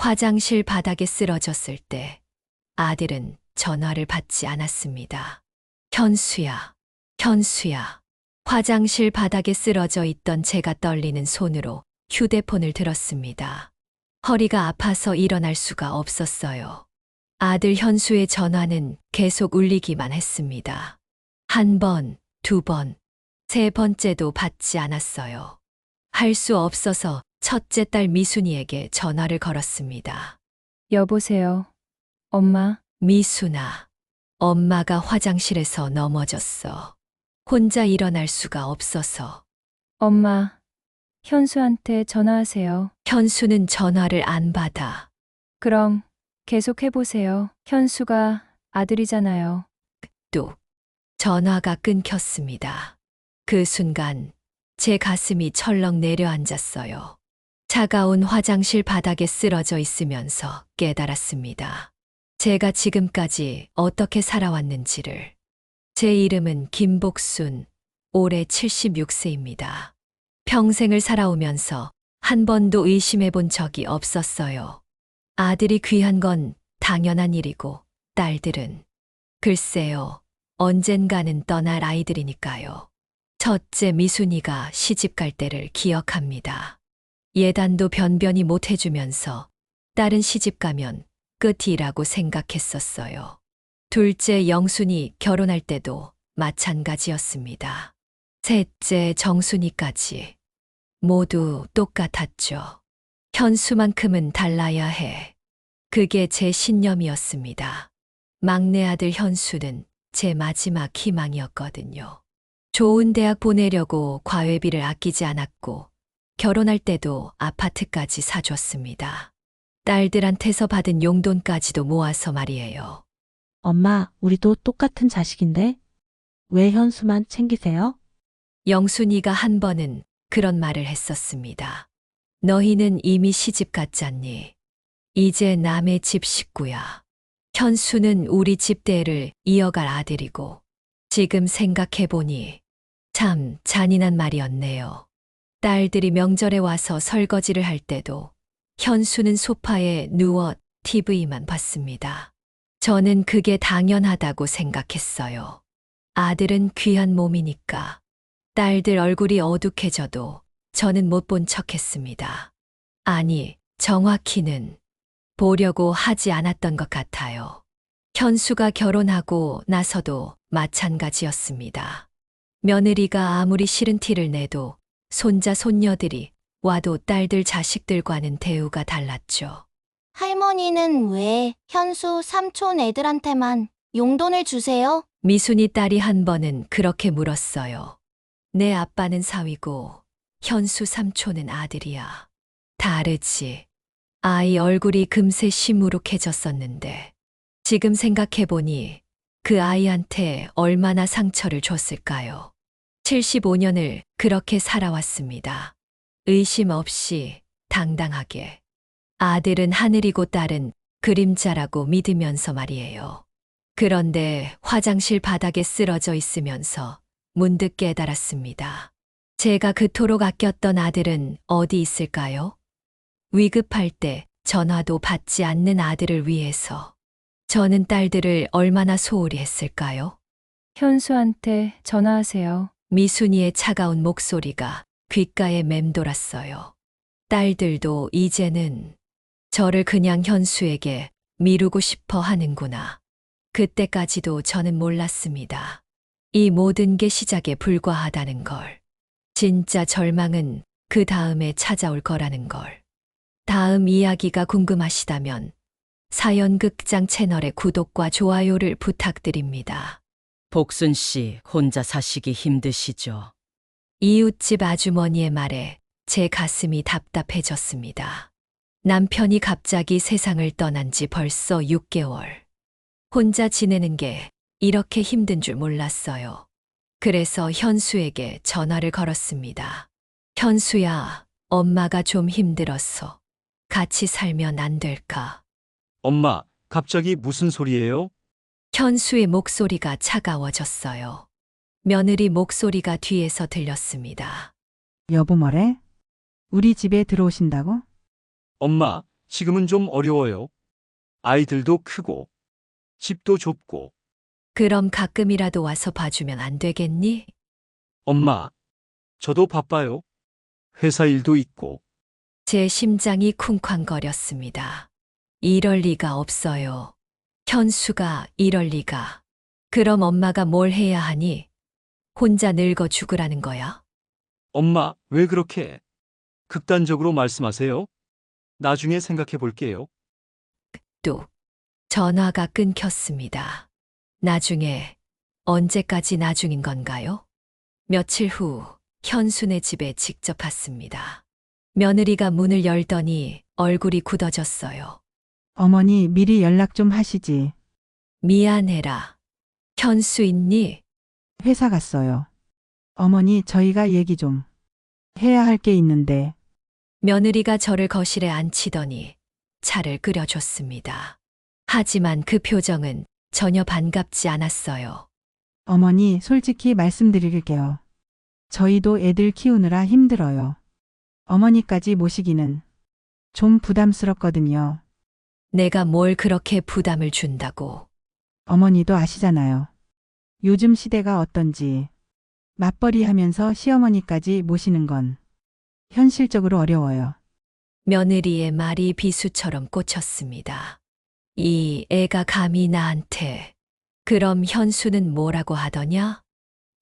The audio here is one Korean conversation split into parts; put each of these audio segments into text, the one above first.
화장실 바닥에 쓰러졌을 때 아들은 전화를 받지 않았습니다. 현수야, 현수야. 화장실 바닥에 쓰러져 있던 제가 떨리는 손으로 휴대폰을 들었습니다. 허리가 아파서 일어날 수가 없었어요. 아들 현수의 전화는 계속 울리기만 했습니다. 한 번, 두 번, 세 번째도 받지 않았어요. 할 수 없어서 첫째 딸 미순이에게 전화를 걸었습니다. 여보세요. 엄마, 미순아, 엄마가 화장실에서 넘어졌어. 혼자 일어날 수가 없어서. 엄마. 현수한테 전화하세요. 현수는 전화를 안 받아. 그럼 계속 해보세요. 현수가 아들이잖아요. 뚝. 전화가 끊겼습니다. 그 순간 제 가슴이 철렁 내려앉았어요. 차가운 화장실 바닥에 쓰러져 있으면서 깨달았습니다. 제가 지금까지 어떻게 살아왔는지를. 제 이름은 김복순, 올해 76세입니다. 평생을 살아오면서 한 번도 의심해 본 적이 없었어요. 아들이 귀한 건 당연한 일이고, 딸들은 글쎄요, 언젠가는 떠날 아이들이니까요. 첫째 미순이가 시집 갈 때를 기억합니다. 예단도 변변히 못 해주면서 딸은 시집 가면 끝이라고 생각했었어요. 둘째 영순이 결혼할 때도 마찬가지였습니다. 셋째 정순이까지 모두 똑같았죠. 현수만큼은 달라야 해. 그게 제 신념이었습니다. 막내 아들 현수는 제 마지막 희망이었거든요. 좋은 대학 보내려고 과외비를 아끼지 않았고, 결혼할 때도 아파트까지 사줬습니다. 딸들한테서 받은 용돈까지도 모아서 말이에요. 엄마, 우리도 똑같은 자식인데? 왜 현수만 챙기세요? 영순이가 한 번은 그런 말을 했었습니다. 너희는 이미 시집 갔잖니. 이제 남의 집 식구야. 현수는 우리 집대를 이어갈 아들이고, 지금 생각해보니 참 잔인한 말이었네요. 딸들이 명절에 와서 설거지를 할 때도 현수는 소파에 누워 TV만 봤습니다. 저는 그게 당연하다고 생각했어요. 아들은 귀한 몸이니까. 딸들 얼굴이 어둑해져도 저는 못 본 척 했습니다. 아니, 정확히는 보려고 하지 않았던 것 같아요. 현수가 결혼하고 나서도 마찬가지였습니다. 며느리가 아무리 싫은 티를 내도 손자, 손녀들이 와도 딸들 자식들과는 대우가 달랐죠. 할머니는 왜 현수 삼촌 애들한테만 용돈을 주세요? 미순이 딸이 한 번은 그렇게 물었어요. 내 아빠는 사위고 현수 삼촌은 아들이야. 다르지. 아이 얼굴이 금세 시무룩해졌었는데 지금 생각해보니 그 아이한테 얼마나 상처를 줬을까요? 75년을 그렇게 살아왔습니다. 의심 없이 당당하게. 아들은 하늘이고 딸은 그림자라고 믿으면서 말이에요. 그런데 화장실 바닥에 쓰러져 있으면서 문득 깨달았습니다. 제가 그토록 아꼈던 아들은 어디 있을까요? 위급할 때 전화도 받지 않는 아들을 위해서 저는 딸들을 얼마나 소홀히 했을까요? 현수한테 전화하세요. 미순이의 차가운 목소리가 귓가에 맴돌았어요. 딸들도 이제는 저를 그냥 현수에게 미루고 싶어 하는구나. 그때까지도 저는 몰랐습니다. 이 모든 게 시작에 불과하다는 걸. 진짜 절망은 그 다음에 찾아올 거라는 걸. 다음 이야기가 궁금하시다면 사연극장 채널의 구독과 좋아요를 부탁드립니다. 복순 씨 혼자 사시기 힘드시죠? 이웃집 아주머니의 말에 제 가슴이 답답해졌습니다. 남편이 갑자기 세상을 떠난 지 벌써 6개월. 혼자 지내는 게 이렇게 힘든 줄 몰랐어요. 그래서 현수에게 전화를 걸었습니다. 현수야, 엄마가 좀 힘들었어. 같이 살면 안 될까? 엄마, 갑자기 무슨 소리예요? 현수의 목소리가 차가워졌어요. 며느리 목소리가 뒤에서 들렸습니다. 여보 뭐래? 우리 집에 들어오신다고? 엄마, 지금은 좀 어려워요. 아이들도 크고, 집도 좁고, 그럼 가끔이라도 와서 봐주면 안 되겠니? 엄마, 저도 바빠요. 회사 일도 있고, 제 심장이 쿵쾅거렸습니다. 이럴 리가 없어요. 현수가 이럴 리가. 그럼 엄마가 뭘 해야 하니? 혼자 늙어 죽으라는 거야? 엄마, 왜 그렇게 극단적으로 말씀하세요? 나중에 생각해 볼게요. 뚝. 전화가 끊겼습니다. 나중에, 언제까지 나중인 건가요? 며칠 후, 현수네 집에 직접 갔습니다. 며느리가 문을 열더니 얼굴이 굳어졌어요. 어머니 미리 연락 좀 하시지. 미안해라. 현수 있니? 회사 갔어요. 어머니 저희가 얘기 좀 해야 할 게 있는데 며느리가 저를 거실에 앉히더니 차를 끓여줬습니다. 하지만 그 표정은 전혀 반갑지 않았어요. 어머니 솔직히 말씀드릴게요. 저희도 애들 키우느라 힘들어요. 어머니까지 모시기는 좀 부담스럽거든요. 내가 뭘 그렇게 부담을 준다고. 어머니도 아시잖아요. 요즘 시대가 어떤지 맞벌이 하면서 시어머니까지 모시는 건 현실적으로 어려워요. 며느리의 말이 비수처럼 꽂혔습니다. 이 애가 감히 나한테. 그럼 현수는 뭐라고 하더냐?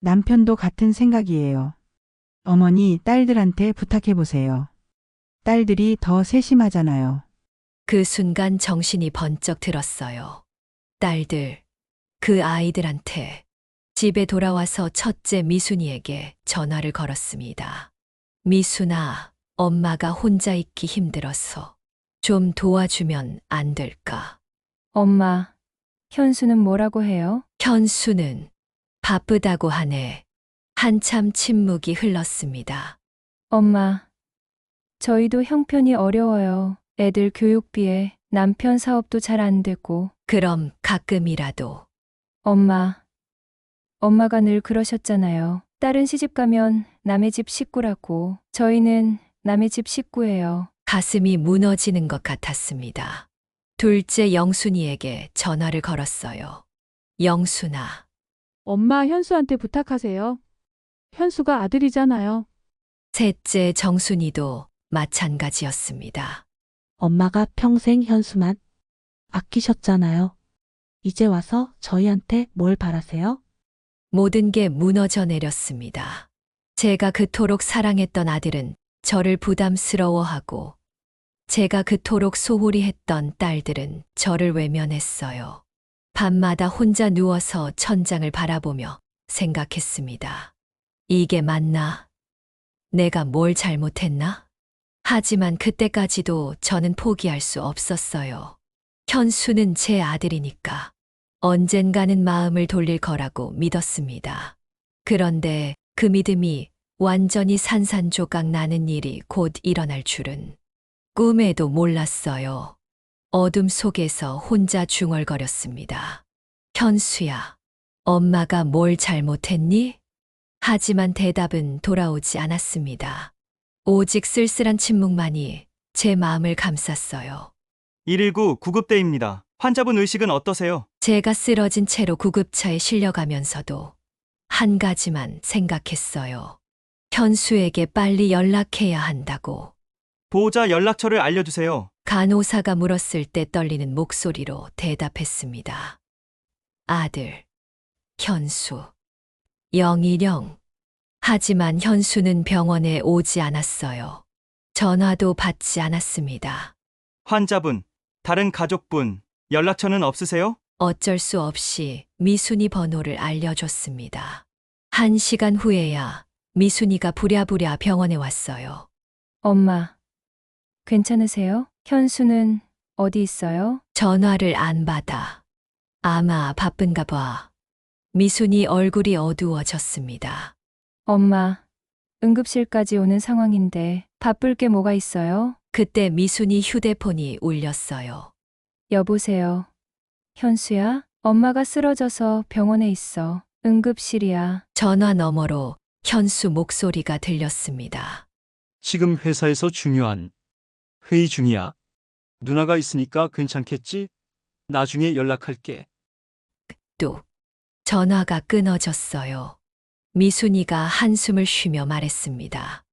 남편도 같은 생각이에요. 어머니 딸들한테 부탁해 보세요. 딸들이 더 세심하잖아요. 그 순간 정신이 번쩍 들었어요. 딸들, 그 아이들한테 집에 돌아와서 첫째 미순이에게 전화를 걸었습니다. 미순아, 엄마가 혼자 있기 힘들어서 좀 도와주면 안 될까? 엄마, 현수는 뭐라고 해요? 현수는 바쁘다고 하네. 한참 침묵이 흘렀습니다. 엄마, 저희도 형편이 어려워요. 애들 교육비에 남편 사업도 잘 안 되고. 그럼 가끔이라도 엄마, 엄마가 늘 그러셨잖아요. 딸은 시집 가면 남의 집 식구라고. 저희는 남의 집 식구예요. 가슴이 무너지는 것 같았습니다. 둘째 영순이에게 전화를 걸었어요. 영순아, 엄마 현수한테 부탁하세요. 현수가 아들이잖아요. 셋째 정순이도 마찬가지였습니다. 엄마가 평생 현수만 아끼셨잖아요. 이제 와서 저희한테 뭘 바라세요? 모든 게 무너져 내렸습니다. 제가 그토록 사랑했던 아들은 저를 부담스러워하고, 제가 그토록 소홀히 했던 딸들은 저를 외면했어요. 밤마다 혼자 누워서 천장을 바라보며 생각했습니다. 이게 맞나? 내가 뭘 잘못했나? 하지만 그때까지도 저는 포기할 수 없었어요. 현수는 제 아들이니까 언젠가는 마음을 돌릴 거라고 믿었습니다. 그런데 그 믿음이 완전히 산산조각 나는 일이 곧 일어날 줄은 꿈에도 몰랐어요. 어둠 속에서 혼자 중얼거렸습니다. 현수야, 엄마가 뭘 잘못했니? 하지만 대답은 돌아오지 않았습니다. 오직 쓸쓸한 침묵만이 제 마음을 감쌌어요. 119 구급대입니다. 환자분 의식은 어떠세요? 제가 쓰러진 채로 구급차에 실려가면서도 한 가지만 생각했어요. 현수에게 빨리 연락해야 한다고. 보호자 연락처를 알려주세요. 간호사가 물었을 때 떨리는 목소리로 대답했습니다. 아들, 현수, 영일영. 하지만 현수는 병원에 오지 않았어요. 전화도 받지 않았습니다. 환자분, 다른 가족분, 연락처는 없으세요? 어쩔 수 없이 미순이 번호를 알려줬습니다. 한 시간 후에야 미순이가 부랴부랴 병원에 왔어요. 엄마, 괜찮으세요? 현수는 어디 있어요? 전화를 안 받아. 아마 바쁜가 봐. 미순이 얼굴이 어두워졌습니다. 엄마, 응급실까지 오는 상황인데 바쁠 게 뭐가 있어요? 그때 미순이 휴대폰이 울렸어요. 여보세요. 현수야? 엄마가 쓰러져서 병원에 있어. 응급실이야. 전화 너머로 현수 목소리가 들렸습니다. 지금 회사에서 중요한 회의 중이야. 누나가 있으니까 괜찮겠지? 나중에 연락할게. 뚝. 전화가 끊어졌어요. 미순이가 한숨을 쉬며 말했습니다.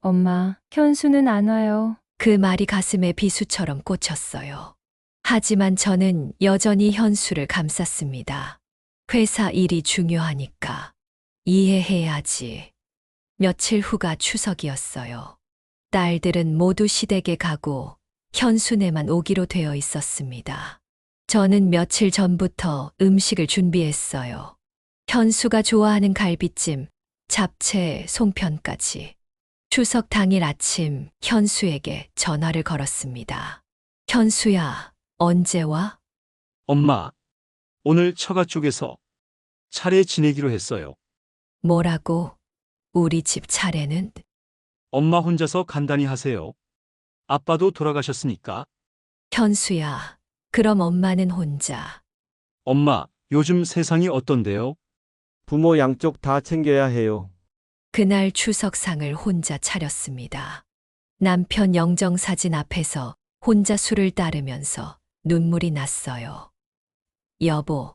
엄마, 현수는 안 와요. 그 말이 가슴에 비수처럼 꽂혔어요. 하지만 저는 여전히 현수를 감쌌습니다. 회사 일이 중요하니까 이해해야지. 며칠 후가 추석이었어요. 딸들은 모두 시댁에 가고 현수네만 오기로 되어 있었습니다. 저는 며칠 전부터 음식을 준비했어요. 현수가 좋아하는 갈비찜, 잡채, 송편까지. 추석 당일 아침 현수에게 전화를 걸었습니다. 현수야, 언제 와? 엄마, 오늘 처가 쪽에서 차례 지내기로 했어요. 뭐라고? 우리 집 차례는? 엄마 혼자서 간단히 하세요. 아빠도 돌아가셨으니까. 현수야, 그럼 엄마는 혼자. 엄마, 요즘 세상이 어떤데요? 부모 양쪽 다 챙겨야 해요. 그날 추석상을 혼자 차렸습니다. 남편 영정사진 앞에서 혼자 술을 따르면서 눈물이 났어요. 여보,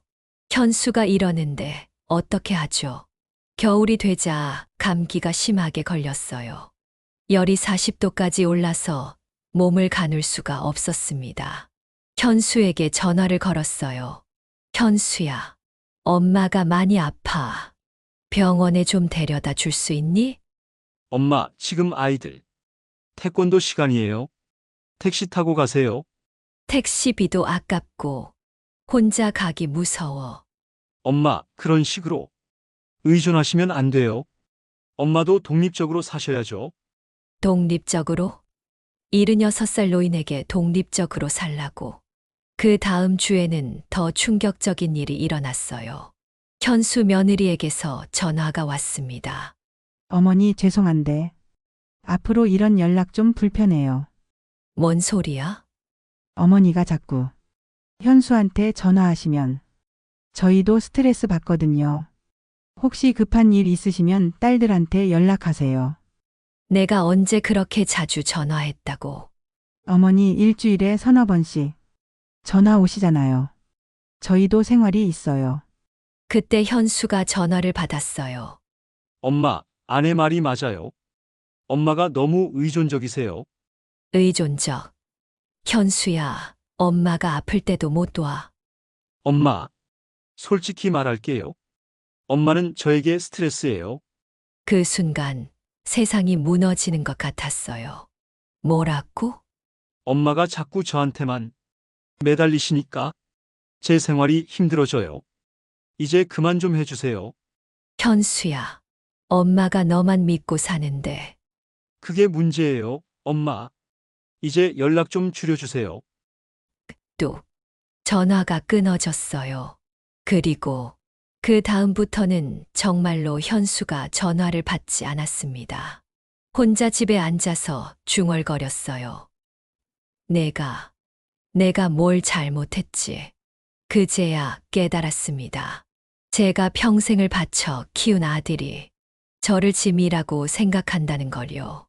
현수가 이러는데 어떻게 하죠? 겨울이 되자 감기가 심하게 걸렸어요. 열이 40도까지 올라서 몸을 가눌 수가 없었습니다. 현수에게 전화를 걸었어요. 현수야, 엄마가 많이 아파. 병원에 좀 데려다 줄 수 있니? 엄마, 지금 아이들. 태권도 시간이에요. 택시 타고 가세요. 택시비도 아깝고 혼자 가기 무서워. 엄마, 그런 식으로. 의존하시면 안 돼요. 엄마도 독립적으로 사셔야죠. 독립적으로? 76살 노인에게 독립적으로 살라고. 그 다음 주에는 더 충격적인 일이 일어났어요. 현수 며느리에게서 전화가 왔습니다. 어머니 죄송한데 앞으로 이런 연락 좀 불편해요. 뭔 소리야? 어머니가 자꾸 현수한테 전화하시면 저희도 스트레스 받거든요. 혹시 급한 일 있으시면 딸들한테 연락하세요. 내가 언제 그렇게 자주 전화했다고. 어머니 일주일에 서너 번씩 전화 오시잖아요. 저희도 생활이 있어요. 그때 현수가 전화를 받았어요. 엄마, 아내 말이 맞아요. 엄마가 너무 의존적이세요. 의존적. 현수야, 엄마가 아플 때도 못 와. 엄마, 솔직히 말할게요. 엄마는 저에게 스트레스예요. 그 순간 세상이 무너지는 것 같았어요. 뭐라고? 엄마가 자꾸 저한테만 매달리시니까 제 생활이 힘들어져요. 이제 그만 좀 해주세요. 현수야, 엄마가 너만 믿고 사는데 그게 문제예요, 엄마. 이제 연락 좀 줄여주세요. 또 전화가 끊어졌어요. 그리고 그 다음부터는 정말로 현수가 전화를 받지 않았습니다. 혼자 집에 앉아서 중얼거렸어요. 내가, 내가 뭘 잘못했지. 그제야 깨달았습니다. 제가 평생을 바쳐 키운 아들이 저를 짐이라고 생각한다는 걸요.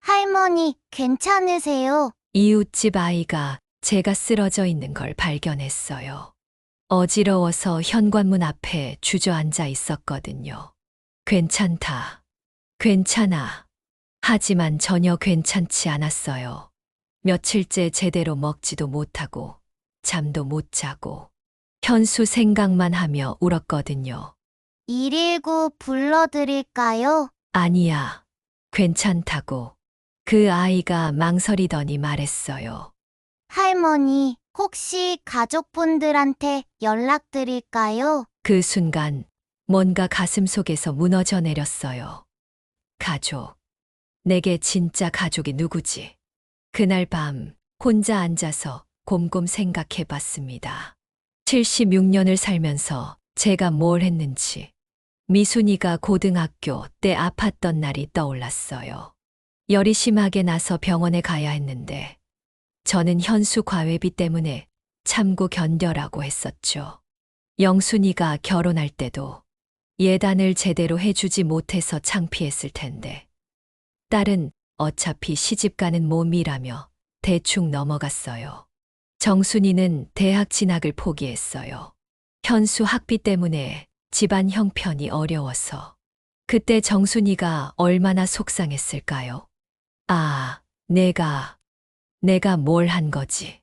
할머니, 괜찮으세요? 이웃집 아이가 제가 쓰러져 있는 걸 발견했어요. 어지러워서 현관문 앞에 주저앉아 있었거든요. 괜찮다. 괜찮아. 하지만 전혀 괜찮지 않았어요. 며칠째 제대로 먹지도 못하고 잠도 못 자고 현수 생각만 하며 울었거든요. 119 불러드릴까요? 아니야. 괜찮다고. 그 아이가 망설이더니 말했어요. 할머니, 혹시 가족분들한테 연락드릴까요? 그 순간 뭔가 가슴 속에서 무너져 내렸어요. 가족. 내게 진짜 가족이 누구지? 그날 밤 혼자 앉아서 곰곰 생각해 봤습니다. 76년을 살면서 제가 뭘 했는지. 미순이가 고등학교 때 아팠던 날이 떠올랐어요. 열이 심하게 나서 병원에 가야 했는데 저는 현수 과외비 때문에 참고 견뎌라고 했었죠. 영순이가 결혼할 때도 예단을 제대로 해주지 못해서 창피했을 텐데. 딸은 어차피 시집가는 몸이라며 대충 넘어갔어요. 정순이는 대학 진학을 포기했어요. 현수 학비 때문에 집안 형편이 어려워서. 그때 정순이가 얼마나 속상했을까요? 아, 내가, 내가 뭘 한 거지?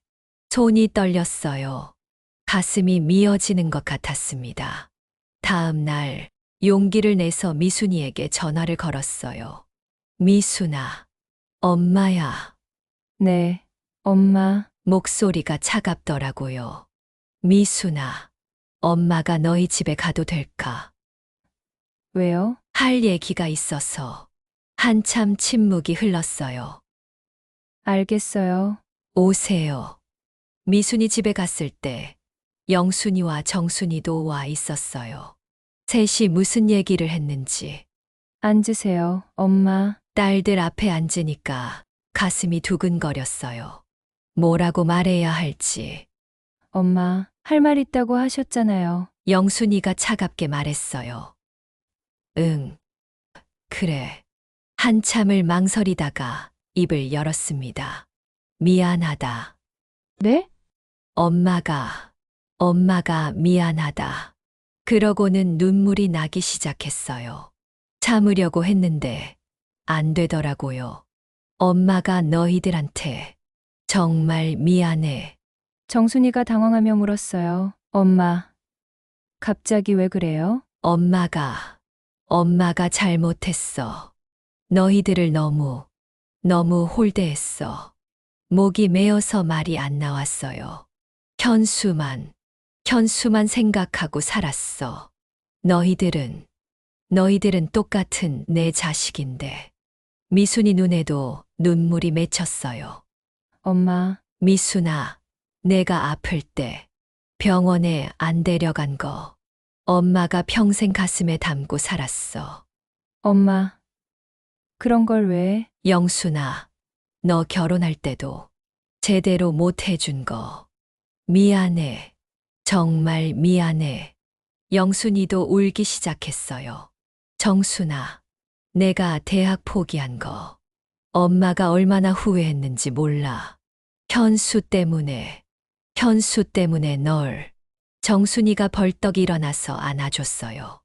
손이 떨렸어요. 가슴이 미어지는 것 같았습니다. 다음 날 용기를 내서 미순이에게 전화를 걸었어요. 미순아, 엄마야. 네, 엄마. 목소리가 차갑더라고요. 미순아, 엄마가 너희 집에 가도 될까? 왜요? 할 얘기가 있어서 한참 침묵이 흘렀어요. 알겠어요. 오세요. 미순이 집에 갔을 때 영순이와 정순이도 와 있었어요. 셋이 무슨 얘기를 했는지 앉으세요, 엄마. 딸들 앞에 앉으니까 가슴이 두근거렸어요. 뭐라고 말해야 할지 엄마, 할 말 있다고 하셨잖아요. 영순이가 차갑게 말했어요. 응, 그래. 한참을 망설이다가 입을 열었습니다. 미안하다. 네? 엄마가, 엄마가 미안하다. 그러고는 눈물이 나기 시작했어요. 참으려고 했는데 안 되더라고요. 엄마가 너희들한테 정말 미안해. 정순이가 당황하며 물었어요. 엄마, 갑자기 왜 그래요? 엄마가, 엄마가 잘못했어. 너희들을 너무, 너무 홀대했어. 목이 메어서 말이 안 나왔어요. 현수만, 현수만 생각하고 살았어. 너희들은, 너희들은 똑같은 내 자식인데. 미순이 눈에도 눈물이 맺혔어요. 엄마, 미순아, 내가 아플 때 병원에 안 데려간 거 엄마가 평생 가슴에 담고 살았어. 엄마. 그런 걸 왜? 영순아, 너 결혼할 때도 제대로 못 해준 거 미안해. 정말 미안해. 영순이도 울기 시작했어요. 정순아, 내가 대학 포기한 거 엄마가 얼마나 후회했는지 몰라. 현수 때문에, 현수 때문에 널 정순이가 벌떡 일어나서 안아줬어요.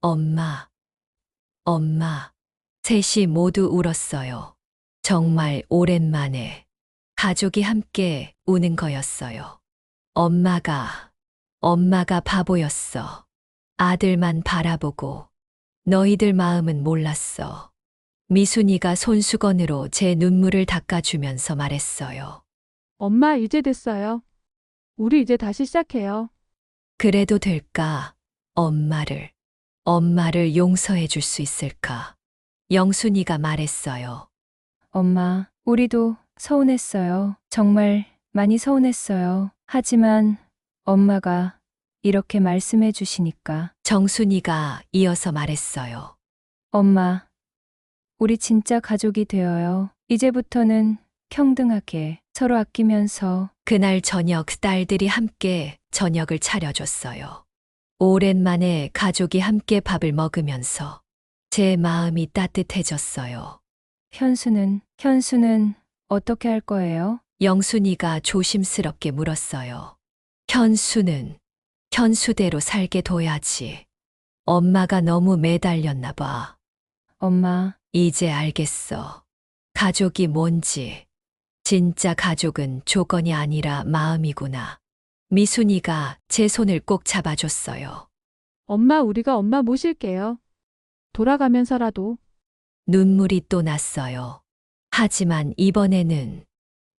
엄마, 엄마, 셋이 모두 울었어요. 정말 오랜만에 가족이 함께 우는 거였어요. 엄마가, 엄마가 바보였어. 아들만 바라보고 너희들 마음은 몰랐어. 미순이가 손수건으로 제 눈물을 닦아주면서 말했어요. 엄마 이제 됐어요. 우리 이제 다시 시작해요. 그래도 될까? 엄마를, 엄마를 용서해 줄 수 있을까? 영순이가 말했어요. 엄마, 우리도 서운했어요. 정말 많이 서운했어요. 하지만 엄마가 이렇게 말씀해 주시니까. 정순이가 이어서 말했어요. 엄마, 우리 진짜 가족이 되어요. 이제부터는 평등하게 서로 아끼면서 그날 저녁 딸들이 함께 저녁을 차려줬어요. 오랜만에 가족이 함께 밥을 먹으면서 제 마음이 따뜻해졌어요. 현수는, 현수는 어떻게 할 거예요? 영순이가 조심스럽게 물었어요. 현수는 현수대로 살게 둬야지. 엄마가 너무 매달렸나 봐. 엄마, 이제 알겠어. 가족이 뭔지. 진짜 가족은 조건이 아니라 마음이구나. 미순이가 제 손을 꼭 잡아줬어요. 엄마 우리가 엄마 모실게요. 돌아가면서라도 눈물이 또 났어요. 하지만 이번에는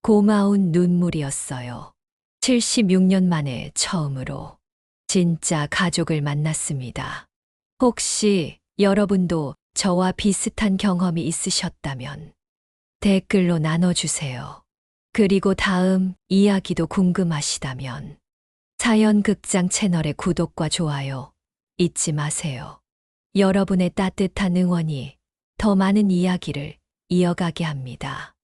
고마운 눈물이었어요. 76년 만에 처음으로 진짜 가족을 만났습니다. 혹시 여러분도 저와 비슷한 경험이 있으셨다면 댓글로 나눠주세요. 그리고 다음 이야기도 궁금하시다면 사연극장 채널의 구독과 좋아요 잊지 마세요. 여러분의 따뜻한 응원이 더 많은 이야기를 이어가게 합니다.